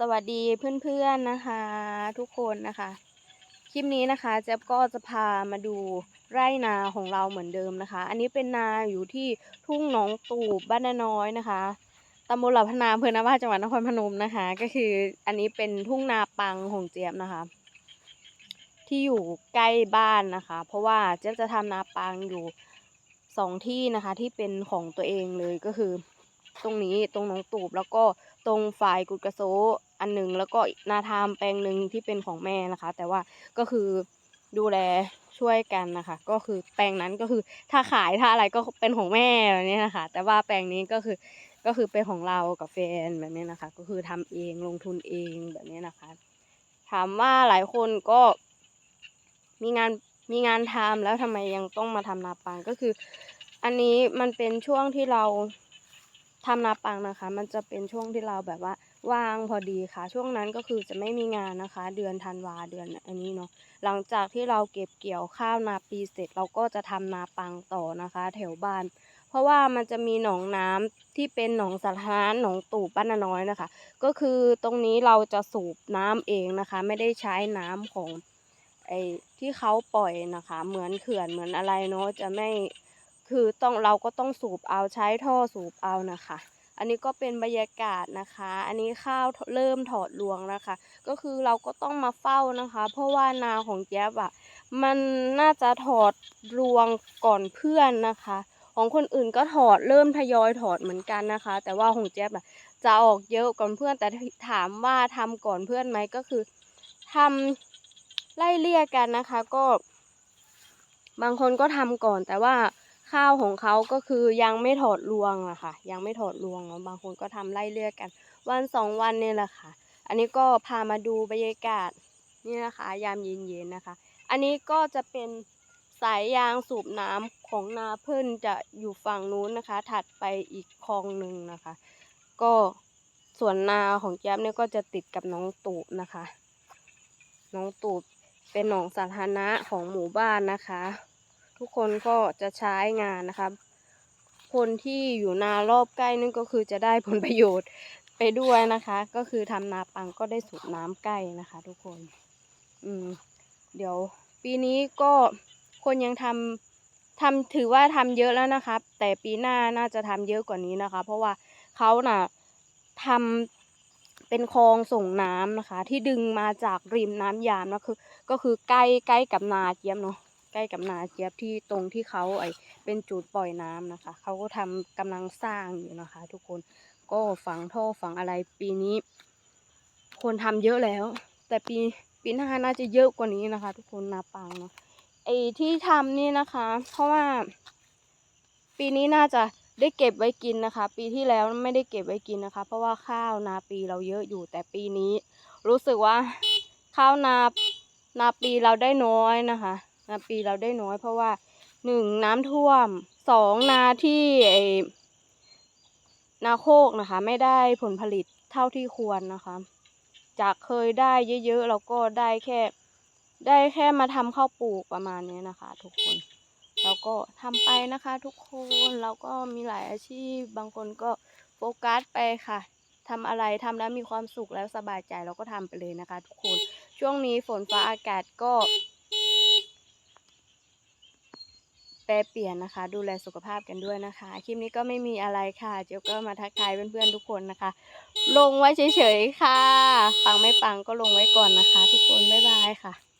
สวัสดีเพื่อนๆนะคะ ทุกคนนะคะ คลิปนี้นะคะเจ๊บก็จะพามาดูไร่นาของเราเหมือนเดิมนะคะ อันนี้เป็นนาอยู่ที่ทุ่งหนองตูบบ้านนาน้อยนะคะตำบลหลับพนาอำเภอนาว่าจังหวัดนครพนมนะคะ ก็คืออันนี้เป็นทุ่งนาปังของเจี๊ยบนะคะ ที่อยู่ใกล้บ้านนะคะ เพราะว่าเจ๊ยบจะทำนาปังอยู่สองที่นะคะที่เป็นของตัวเองเลยก็คือ ตรงนี้ตรงหนองตูบแล้วก็ ตรงฝ่ายกุดกระโซอันหนึ่งแล้วก็นาทามแปลงหนึ่งที่เป็นของแม่นะคะ แต่ว่าก็คือดูแลช่วยกันนะคะ ก็คือแปลงนั้นก็คือถ้าขายถ้าอะไรก็เป็นของแม่แบบนี้นะคะ แต่ว่าแปลงนี้ก็คือก็คือเป็นของเรากับแฟนแบบนี้นะคะ ก็คือทำเองลงทุนเองแบบนี้นะคะ ถามว่าหลายคนก็มีงานมีงานทำแล้วทำไมยังต้องมาทำนาปังก็คือ อันนี้มันเป็นช่วงที่เรา ทำนาปังนะคะ มันจะเป็นช่วงที่เราแบบว่าว่างพอดีค่ะ ช่วงนั้นก็คือจะไม่มีงานนะคะ เดือนธันวาเดือนอันนี้เนาะหลังจากที่เราเก็บเกี่ยวข้าวนาปีเสร็จเราก็จะทำนาปังต่อนะคะ แถวบ้าน เพราะว่ามันจะมีหนองน้ำที่เป็นหนองสาธารณะหนองตูบบ้านน้อยนะคะ ก็คือตรงนี้เราจะสูบน้ำเองนะคะ ไม่ได้ใช้น้ำของไอ้ที่เขาปล่อยนะคะ เหมือนเขื่อนเหมือนอะไรเนาะจะไม่ คือต้องเราก็ต้องสูบเอาใช้ท่อสูบเอานะคะ อันนี้ก็เป็นบรรยากาศนะคะ อันนี้ข้าวเริ่มถอดรวงแล้วค่ะก็คือเราก็ต้องมาเฝ้านะคะ เพราะว่านาของแจ๊บอะมันน่าจะถอดรวงก่อนเพื่อนนะคะ ของคนอื่นก็ถอดเริ่มทยอยถอดเหมือนกันนะคะ แต่ว่าของแจ๊บอะจะออกเยอะก่อนเพื่อนแต่ถามว่าทำก่อนเพื่อนไหมก็คือทำไล่เลี่ยกันนะคะ ก็ บางคนก็ทำก่อนแต่ว่า ข้าวของเขาก็คือยังไม่ถอดรวงอะค่ะ ยังไม่ถอดรวงเนาะบางคนก็ทำไล่เลี่ยกัน วันสองวันเนี่ยแหละค่ะ อันนี้ก็พามาดูบรรยากาศนี่นะคะ ยามเย็นๆนะคะ อันนี้ก็จะเป็นสายยางสูบน้ำของนาเพิ่นจะอยู่ฝั่งนู้นนะคะ ถัดไปอีกคลองหนึ่งนะคะ ก็ส่วนนาของแจ๊บเนี่ยก็จะติดกับน้องตูบนะคะ น้องตูบเป็นหนองสาธารณะของหมู่บ้านนะคะ ทุกคนก็จะใช้งานนะคะคนที่อยู่นารอบใกล้นั่นก็คือจะได้ผลประโยชน์ไปด้วยนะคะ ก็คือทำนาปังก็ได้สูบน้ำใกล้นะคะ ทุกคน อืม เดี๋ยวปีนี้ก็คนยังทำทำถือว่าทำเยอะแล้วนะครับ แต่ปีหน้าน่าจะทำเยอะกว่านี้นะคะ เพราะว่าเขาน่ะทำเป็นคลองส่งน้ำนะคะ ที่ดึงมาจากริมน้ำยามนะคือ ก็คือใกล้ใกล้กับนาเจี๊ยบเนาะ ใกล้กับนาเจี๊ยบที่ตรงที่เขาไอเป็นจุดปล่อยน้ำนะคะ เขาก็ทำกำลังสร้างอยู่นะคะ ทุกคนก็ฝังท่อฝังอะไรปีนี้ คนทำเยอะแล้ว แต่ปีปีหน้าน่าจะเยอะกว่านี้นะคะ ทุกคนนาปังเนาะไอที่ทำนี่นะคะ เพราะว่า ปีนี้น่าจะได้เก็บไว้กินนะคะ ปีที่แล้วไม่ได้เก็บไว้กินนะคะ เพราะว่าข้าวนาปีเราเยอะอยู่แต่ปีนี้ รู้สึกว่าข้าวนานาปีเราได้น้อยนะคะ นาปีเราได้น้อยเพราะว่าหนึ่งน้ำท่วมสองนาที่ไอนาโคกนะคะ ไม่ได้ผลผลิตเท่าที่ควรนะคะ จากเคยได้เยอะๆเราก็ได้แค่ ได้แค่มาทำข้าวปลูกประมาณนี้นะคะ ทุกคนแล้วก็ทำไปนะคะ ทุกคนเราก็มีหลายอาชีพบางคนก็โฟกัสไปค่ะทำอะไรทำแล้วมีความสุขแล้วสบายใจเราก็ทำไปเลยนะคะ ทุกคนช่วงนี้ฝนฟ้าอากาศก็ แปรเปลี่ยนนะคะ ดูแลสุขภาพกันด้วยนะคะ คลิปนี้ก็ไม่มีอะไรค่ะ เจียวก็มาทักทายเพื่อนๆทุกคนนะคะ ลงไว้เฉยๆค่ะ ปังไม่ปังก็ลงไว้ก่อนนะคะ ทุกคนบ๊ายบายค่ะ